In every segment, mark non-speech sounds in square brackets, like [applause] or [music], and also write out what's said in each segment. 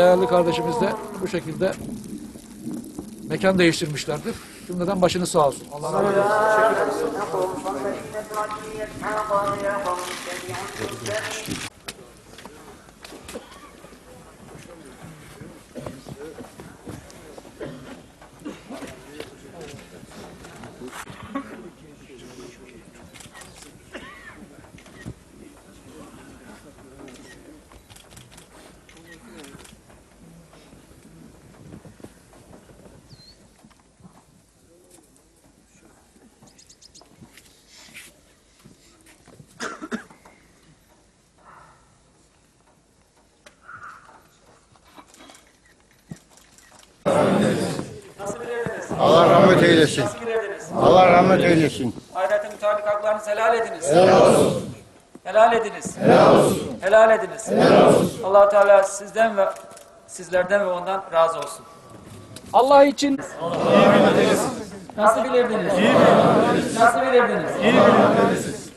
değerli kardeşimiz de bu şekilde mekan değiştirmişlerdir. Cümleden başınız sağ olsun. Allah razı olsun. Nasıl bilirdiniz? Allah rahmet eylesin. Bilirdiniz? Allah rahmet eylesin. Ahirete mütabık haklarınızı helal ediniz. Helal olsun. Helal ediniz. Helal olsun. Helal ediniz. Helal olsun. allah Teala sizden ve sizlerden ve ondan razı olsun. Allah için Nasıl bilirdiniz? İyi bilirdiniz. Nasıl bilirdiniz? İyi bilirdiniz.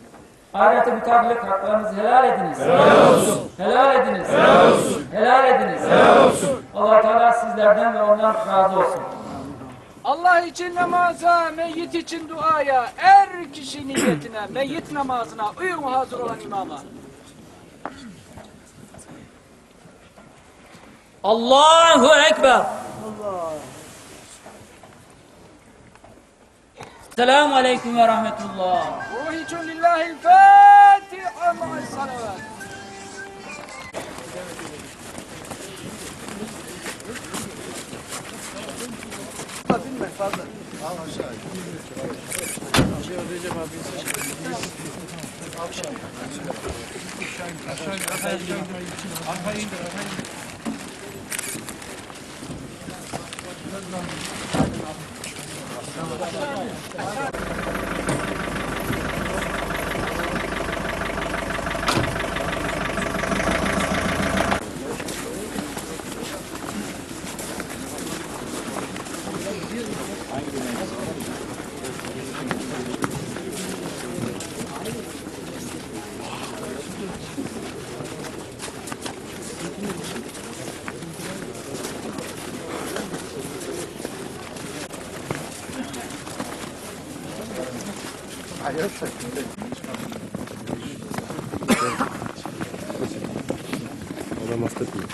Ahirete mütabık haklarınızı helal ediniz. Helal olsun. Helal ediniz. Helal olsun. Helal ediniz. Helal olsun. allah Teala sizlerden ve ondan razı olsun. Allah için namaza, meyyit için duaya, er kişi niyetine, [clears throat] meyyit namazına uyum hazır olan imama. Allahu Ekber. Selamun Aleyküm ve Rahmetullah. Ruhicun lillahil fatiha ma'as salavat. Adam affetmiyor.